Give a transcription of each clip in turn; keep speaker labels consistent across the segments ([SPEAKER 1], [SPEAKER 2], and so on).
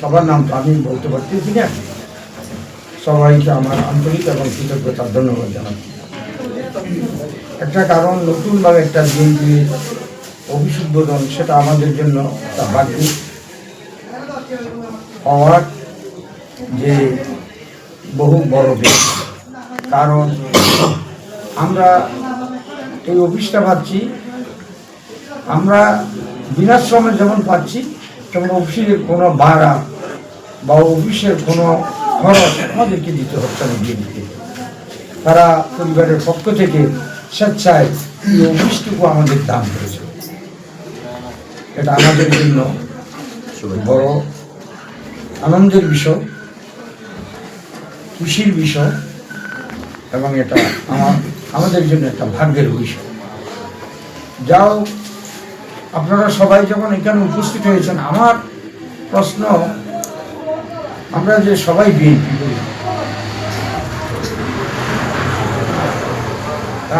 [SPEAKER 1] সবার নাম তো আমি বলতে পারতেছি না সবাইকে আমার আন্তরিক এবং কৃতজ্ঞতা, ধন্যবাদ জানাচ্ছি। একটা কারণ, নতুনভাবে একটা বিএনপি অফিস উদ্বোধন সেটা আমাদের জন্য একটা ভাগ্য হওয়ার যে বহু বড় দিক। কারণ আমরা এই অফিসটা পাচ্ছি আমরা বিনাশ্রমে যেমন পাচ্ছি তেমন অফিসের কোনো ভাড়া বা অফিসের কোনো খরচ আমাদেরকে দিতে হচ্ছে না বিএনপিকে তারা পরিবারের পক্ষ থেকে স্বেচ্ছায় এই অফিসটুকু আমাদের দান করেছে। এটা আমাদের জন্য বড় আনন্দের বিষয়, খুশির বিষয় এবং এটা আমার আমাদের জন্য একটা ভাগ্যের বিষয়। যাও আপনারা সবাই যখন এখানে উপস্থিত হয়েছেন, আমার প্রশ্ন, আমরা যে সবাই বিএনপি করি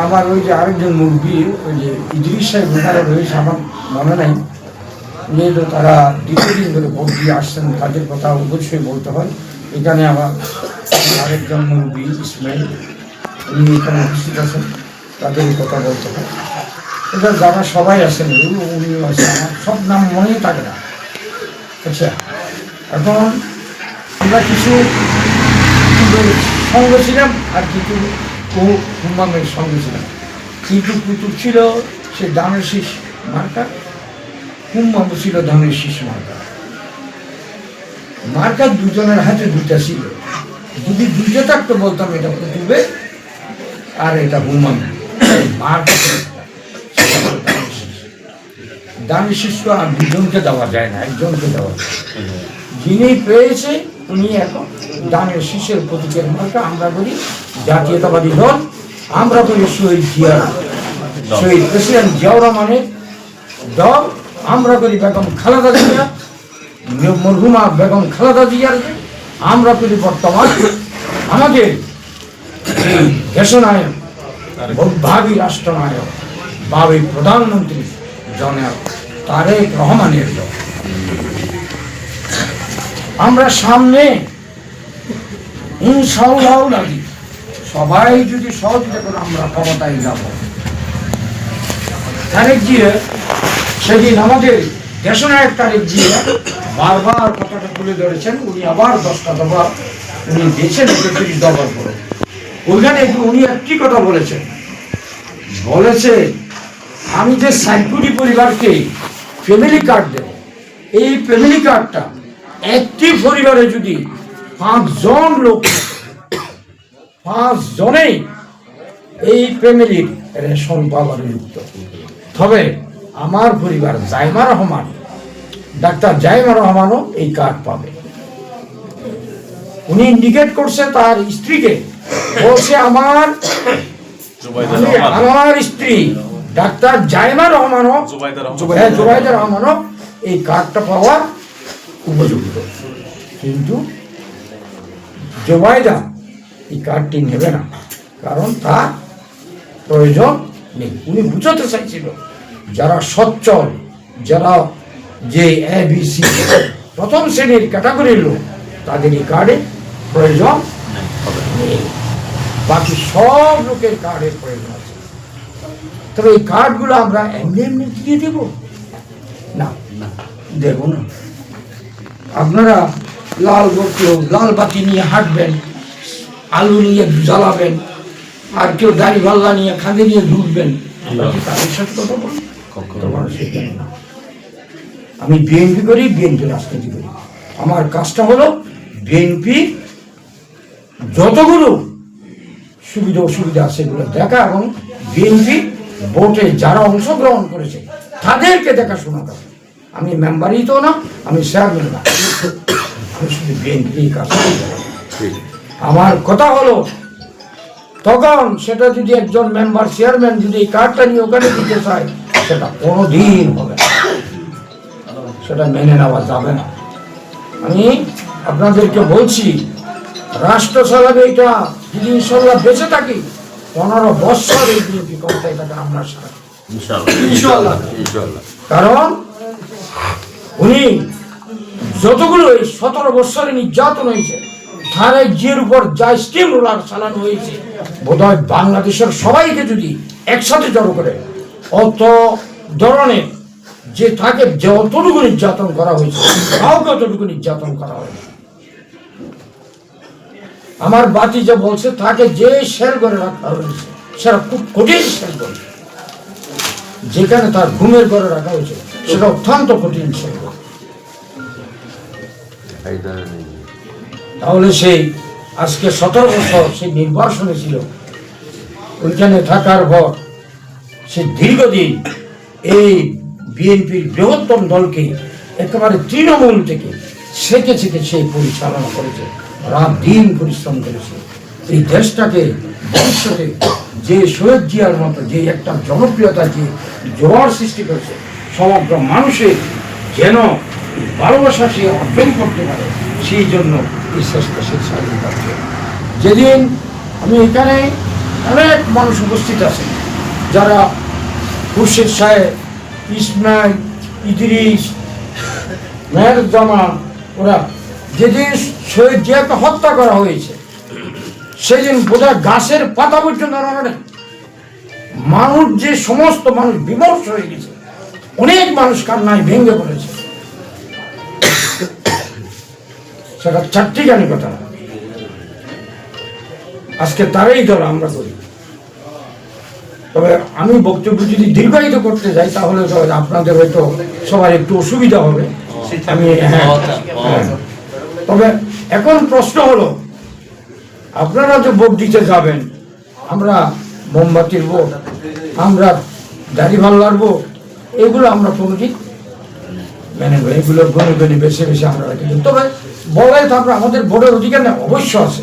[SPEAKER 1] আমার ওই যে আরেকজন মুরব্বী, ওই যে ইদ্রিস সাহেব ওনারা রয়েছে আমার মনে নাই। যেহেতু তারা দীর্ঘদিন ধরে ভোট দিয়ে আসছেন, তাদের কথা অবশ্যই বলতে হয়। এখানে আমার আরেকজন মুরব্বী, ইসমাইল, উনি এখানে উপস্থিত আছেন, তাদের কথা বলতে হয়। এটা যারা সবাই আছেন উনি আছেন আমার সব নাম মনেই থাকে না। আচ্ছা এখন আমরা কিছু সঙ্গে ছিলাম আর কিছু হুমামের সঙ্গে ছিলাম। কিন্তু কুতুব ছিল সে দানের শীষ মার্কা হুম্মাম ছিল ধানের শীষ মার্কা। মার্কা দুজনের হাতে দুইটা ছিল। যদি দুইটা থাকতো বলতাম এটা কুতুবে আর এটা হুম্মাম মার্কা ছিল একটা। সেটা হলো ধানের শীষ। দানের শীষ তো আর দুজনকে দেওয়া যায় না একজনকে দেওয়া যায়। যিনি পেয়েছে উনি এখন দানের শীষের প্রতীকের মার্কা আমরা করি জাতীয়তাবাদী দল আমরা করি শহীদ জিয়া শহীদ প্রেসিডেন্ট জিয়াউর রহমানের দল আমরা করি বেগম খালেদা জিয়া মরহুমা বেগম খালেদা জিয়ার আমরা করি বর্তমান আমাদের দেশনায়ক ভাবি রাষ্ট্রনায়ক ভাবি প্রধানমন্ত্রী জনাব তারেক রহমানের দল আমরা সামনে ইনশাল্লাহ লাগি সবাই যদি সহযোগিতা করে, আমরা ক্ষমতায় যাব। তারেক জিয়া, সেদিন আমাদের দেশনায়ক তারেক জিয়া বারবার কথাটা তুলে ধরেছেন, উনি আবার দশটা দফা উনি দিয়েছেন একত্রিশ দফার করে ওইখানে উনি একটি কথা বলেছেন। বলেছে আমি যে সাইকুটি পরিবারকে ফ্যামিলি কার্ড দেব। এই ফ্যামিলি কার্ডটা একটি পরিবারে যদি পাঁচজন লোক পাঁচ জনেই এই ফ্যামিলির রেশন পাওয়ার যুক্ত তবে আমার পরিবার জাইমা রহমান ডাক্তার জাইমা রহমানও এই কার্ড পাবে। উনি ইন্ডিকেট করছে তার স্ত্রীকে বলছে আমার আমার স্ত্রী ডাক্তার জাইমা রহমানও হ্যাঁ, জুবাইদা রহমানও এই কার্ডটা পাওয়া উপযুক্ত। কিন্তু জোবাইদা এই কার্ডটি নেবে না কারণ তার প্রয়োজন নেই। উনি বুঝাতে চাইছিল যারা সচ্ছল যারা যে এ বি সি প্রথম শ্রেণির ক্যাটাগরির লোক তাদের এই কার্ডে প্রয়োজন নেই। বাকি সব লোকের কার্ডের প্রয়োজন আছে। তবে এই কার্ডগুলো আমরা এমনি এমনি দিয়ে দেব? না দেব না। আপনারা লাল বক্তি লাল বাতি নিয়ে হাঁটবেন আলু নিয়ে জ্বালাবেন আর কেউ দাড়ি পাল্লা নিয়ে খাঁদে নিয়ে ঢুকবেন তাদের সাথে কথা না। আমি বিএনপি করি বিএনপি রাজনীতি করি। আমার কাজটা হলো বিএনপি যতগুলো সুবিধা অসুবিধা সেগুলো দেখা এবং বিএনপি ভোটে যারা অংশগ্রহণ করেছে, তাদেরকে দেখাশোনা করা। আমি মেম্বারই তো না, আমি চেয়ারম্যান না। আমি শুধু বিএনপি কাজ আমার কথা হলো, তখন সেটা যদি একজন মেম্বার, চেয়ারম্যান যদি এই কার্ডটা নিয়ে ওখানে দিতে চায়, সেটা কোনো দিন হবে না। সেটা মেনে নেওয়া যাবে না। আমি আপনাদেরকে বলছি রাষ্ট্র চালাবে এটা যদি ইনশাল্লাহ বেঁচে থাকি পনেরো বছর এই বিএনপি ক্ষমতায় থাকে আমরা সারা কারণ উনি যতগুলো এই সতেরো বছরে নির্যাতন হয়েছে থানায় জিয়ের উপর যা স্টিম রোলার চালানো হয়েছে বোধহয় বাংলাদেশের সবাইকে যদি একসাথে জড়ো করে অত ধরনের যে তাকে যতটুকু নির্যাতন করা হয়েছে কাউকে অতটুকু নির্যাতন করা হয়েছে আমার বাতি যে বলছে, তাকে যে শের করে রাখা হয়েছে, সেটা খুব কঠিন শের করে যেখানে তার ঘুমের ঘরে রাখা হয়েছে, সেটা অত্যন্ত কঠিন শের তাহলে সেই আজকে সতেরো বছর সেই নির্বাসনে ছিল। ওইখানে থাকার পর সে দীর্ঘদিন এই বিএনপির বৃহত্তম দলকে একেবারে তৃণমূল থেকে ছেকে ছেকে সেই পরিচালনা করেছে। রাত দিন পরিশ্রম করেছে। এই দেশটাকে, ভবিষ্যতে যে সৈয়দ জিয়ার মতো, যে একটা জনপ্রিয়তা, যে জোয়ার সৃষ্টি করেছে, সমগ্র মানুষের যেন ভালোবাসা সে অর্জন করতে পারে, সেই জন্য এই চেষ্টা সে যাচ্ছে যেদিন আমি এখানে অনেক মানুষ উপস্থিত আছেন, যারা খুরশেদ সাহেব, ইসমাইল, ইদ্রিস মেহের জামান ওরা যেদিন শহীদ জিয়াকে হত্যা করা হয়েছে। সেই সেদিন বোধহয় গাছের পাতা পর্যন্ত নড়ে। মানুষ যে সমস্ত মানুষ বিমর্ষ হয়ে গেছে অনেক মানুষ কান্নায় ভেঙে পড়েছে। সেটা চারটি গানি কথা। আজকে তারাই দল আমরা করি। তবে আমি বক্তব্য যদি দীর্ঘায়িত করতে যাই তাহলে আপনাদের হয়তো সবার একটু অসুবিধা হবে। আমি হ্যাঁ, হ্যাঁ। তবে এখন প্রশ্ন হলো, আপনারা যে ভোট দিতে যাবেন, আমরা মোমবাতির ভোট, আমরা দাড়ি ভাল্লার ভোট, এগুলো আমরা কোনোদিন মেনে নেব এগুলো গণে গণে বেছে বেছে আমরা রাখি তবে বলাই তো আমরা আমাদের ভোটের অধিকার না, অবশ্য আছে।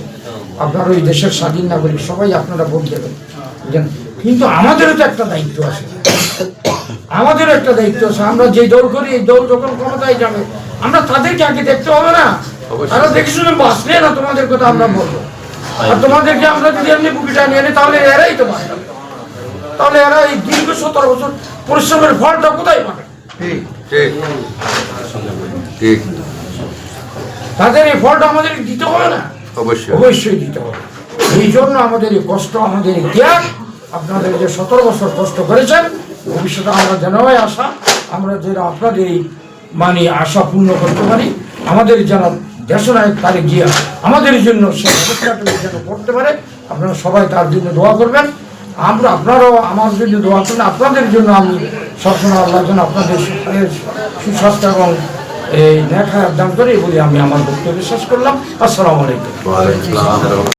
[SPEAKER 1] আপনার ওই দেশের স্বাধীন নাগরিক, সবাই আপনারা ভোট দেবেন। বুঝলেন? কিন্তু আমাদেরও তো একটা দায়িত্ব আছে। আমাদেরও একটা দায়িত্ব আছে। আমরা যে দল করি, এই দল যখন ক্ষমতায় যাবে, আমরা তাদেরকে আগে দেখতে হবে না। তারা দেখে শুনে বাঁচলে না তোমাদের কথা আমরা বলব। আর তোমাদেরকে আমরা যদি এমনি বুকিটা নিয়ে নিই তাহলে এরাই তো বাঁচবে তাহলে এরা এই দীর্ঘ সতেরো বছর পরিশ্রমের ফলটা কোথায় পাবে?
[SPEAKER 2] ঠিক ঠিক। ঠিক।
[SPEAKER 1] তাদের এই ফলটা আমাদের দিতে হবে না?
[SPEAKER 2] অবশ্যই।
[SPEAKER 1] অবশ্যই দিতে হবে। এই জন্য আমাদের এই কষ্ট আমাদের ত্যাগ আপনাদের যে সতেরো বছর কষ্ট করেছেন ভবিষ্যতে আমরা যেন আশা আমরা যেন আপনাদের এই মানে আশা পূর্ণ করতে পারি। আমাদের যেন দেশনায়ক তারিখ গিয়া আমাদের জন্য সে ব্যবস্থাটুকু যেন করতে পারে, আপনারা সবাই তার জন্য দোয়া করবেন। আমরা, আপনারাও আমার জন্য দোয়া করবেন আপনাদের জন্য আমি সবসময় আল্লাহ জন্য আপনাদের সুস্বাস্থ্য এবং এই দেখা দান করে বলে আমি আমার বক্তব্য বিশ্বাস করলাম। আসসালামু আলাইকুম।